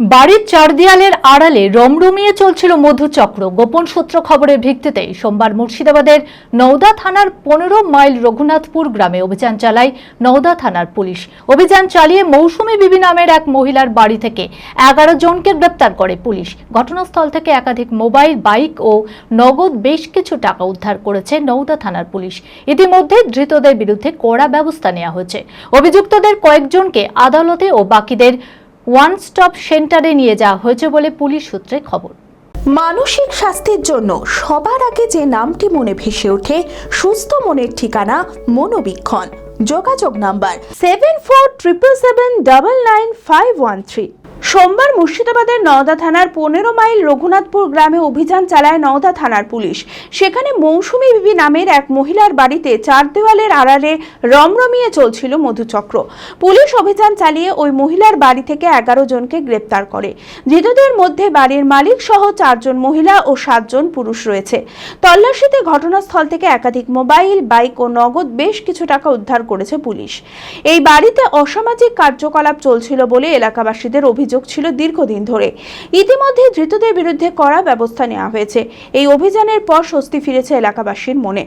বাড়ির চার দেয়ালের আড়ালে রমরমিয়ে চলছিল মধুচক্র। গোপন সূত্র খবরের ভিত্তিতে সোমবার মুর্শিদাবাদের নওদা থানার পনেরো মাইল রঘুনাথপুর গ্রামে অভিযান চালায় নওদা থানার পুলিশ। অভিযান চালিয়ে মৌসুমী বিবি নামের এক মহিলার বাড়ি থেকে এগারো জনকে গ্রেপ্তার করে পুলিশ। ঘটনাস্থল থেকে একাধিক মোবাইল, বাইক ও নগদ বেশ কিছু টাকা উদ্ধার করেছে নওদা থানার পুলিশ। ইতিমধ্যে ধৃতদের বিরুদ্ধে কড়া ব্যবস্থা নেওয়া হয়েছে। অভিযুক্তদের কয়েকজনকে আদালতে ও বাকিদের ওয়ান স্টপ সেন্টারে নিয়ে যাওয়া হয়েছে বলে পুলিশ সূত্রে খবর। মানসিক স্বাস্থ্যের জন্য সবার আগে যে নামটি মনে ভেসে ওঠে, সুস্থ মনের ঠিকানা মনোবীক্ষণ। যোগাযোগ number seven four triple seven double nine five one three সোমবার মুর্শিদাবাদের নওদা থানার পনেরো মাইল রঘুনাথপুর গ্রামে অভিযান চালায় নওদা থানার পুলিশ। সেখানে মৌসুমী বিবি নামের এক মহিলার বাড়িতে চার দেওয়ালের আড়ালে রমরমিয়ে চলছিল মধুচক্র। পুলিশ অভিযান চালিয়ে ওই মহিলার বাড়ি থেকে এগারো জনকে গ্রেপ্তার করে। ধৃতদের মধ্যে বাড়ির মালিক সহ চারজন মহিলা ও সাতজন পুরুষ রয়েছে। তল্লাশিতে ঘটনাস্থল থেকে একাধিক মোবাইল, বাইক ও নগদ বেশ কিছু টাকা উদ্ধার করেছে পুলিশ। এই বাড়িতে অসামাজিক কার্যকলাপ চলছিল বলে এলাকাবাসীদের অভিযোগ ছিল দীর্ঘদিন ধরে। ইতিমধ্যে ধৃতদের বিরুদ্ধে কড়া ব্যবস্থা নেওয়া হয়েছে। এই অভিযানের পর স্বস্তি ফিরেছে এলাকাবাসীর মনে।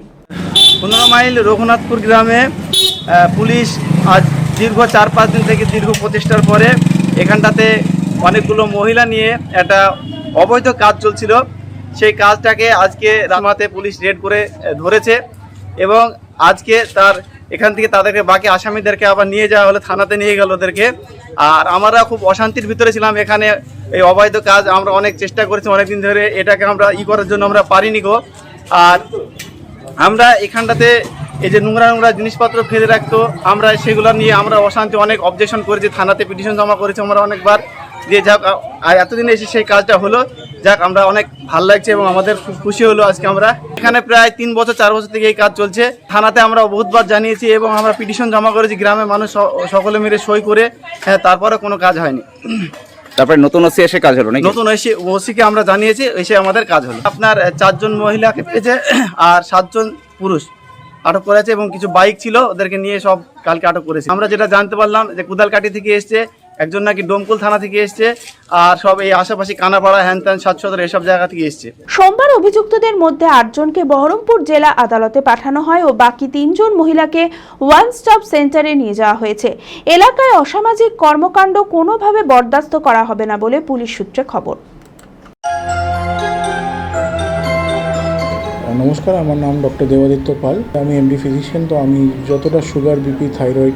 পনেরো মাইল রঘুনাথপুর গ্রামে পুলিশ আজ দীর্ঘ চার পাঁচ দিন থেকে দীর্ঘ প্রচেষ্টার পরে এখানটাতে অনেকগুলো মহিলা নিয়ে একটা অবৈধ কাজ চলছিল। সেই কাজটাকে আজকে রামাতে পুলিশ রেড করে ধরেছে এবং আজকে তার এখান থেকে তাদেরকে, বাকি আসামিদেরকে আবার নিয়ে যাওয়া হলো, থানাতে নিয়ে গেল ওদেরকে। আর আমরা খুব অশান্তির ভিতরে ছিলাম, এখানে এই অবৈধ কাজ আমরা অনেক চেষ্টা করেছি, অনেকদিন ধরে এটাকে আমরা ই করার জন্য আমরা পারিনি গো। আর আমরা এখানটাতে এই যে নোংরা নোংরা জিনিসপত্র ফেলে রাখতো, আমরা সেগুলো নিয়ে আমরা অশান্তি, অনেক অবজেকশন করেছি, থানাতে পিটিশন জমা করেছি আমরা অনেকবার। যাক আর এতদিনে এসে সেই কাজটা হলো। যাক আমরা অনেক ভালো লাগছে এবং আমাদের খুব খুশি হলো আজকে আমরা। এখানে প্রায় তিন বছর চার বছর থেকে এই কাজ চলছে। থানাতে আমরা বহুতবার জানিয়েছি এবং আমরা পিটিশন জমা করেছি গ্রামের মানুষ সকলে মিলে সই করে হ্যাঁ তারপরে কোনো কাজ হয়নি। তারপরে নতুন ওসি এসে কাজ হলো নাকি? নতুন এসে ওসিকে আমরা জানিয়েছি এসে আমাদের কাজ হলো। আপনার চারজন মহিলাকে পেয়েছে আর সাতজন পুরুষ আটক করেছে এবং কিছু বাইক ছিল ওদেরকে নিয়ে সব কালকে আটক করেছে। আমরা যেটা জানতে পারলাম যে কুদালকাটি থেকে এসছে একজন নাকি ডোমকুল থানা থেকে এসছে আর সব এই আশেপাশে কানাপাড়া হ্যান ত্যান সাত সদর এসব জায়গা থেকে এসছে। সোমবার অভিযুক্তদের মধ্যে আটজনকে বহরমপুর জেলা আদালতে পাঠানো হয় ও বাকি তিনজন মহিলাকে ওয়ান স্টপ সেন্টারে নিয়ে যাওয়া হয়েছে। এলাকায় অসামাজিক কর্মকাণ্ড কোনোভাবে বরদাস্ত করা হবে না বলে পুলিশ সূত্রে খবর। নমস্কার আমার নাম ডক্টর দেবাদিত্য পাল। আমি এমডি ফিজিশিয়ান তো আমি যতটা সুগার বিপি থাইরয়েড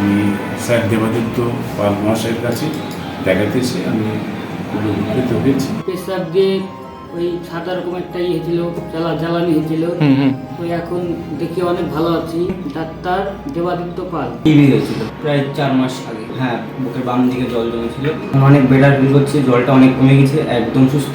আমি স্যার দেবাদিত্য পাল মহাশয়ের কাছে দেখাতে এসে আমি খুব উপকৃত হয়েছি। পেশাব দিয়ে ওই সাদা রকম একটা ইয়ে হয়েছিল জ্বালা জ্বালানি হয়েছিল। ওই এখন দেখি অনেক ভালো আছি। ডাক্তার দেবাদিত্য পাল। টিভি হয়েছিল? প্রায় চার মাস আগে। হ্যাঁ বুকের বাম দিকে জল জমেছিল। অনেক বেটার ফিল করছে জলটা অনেক কমে গেছে একদম সুস্থ।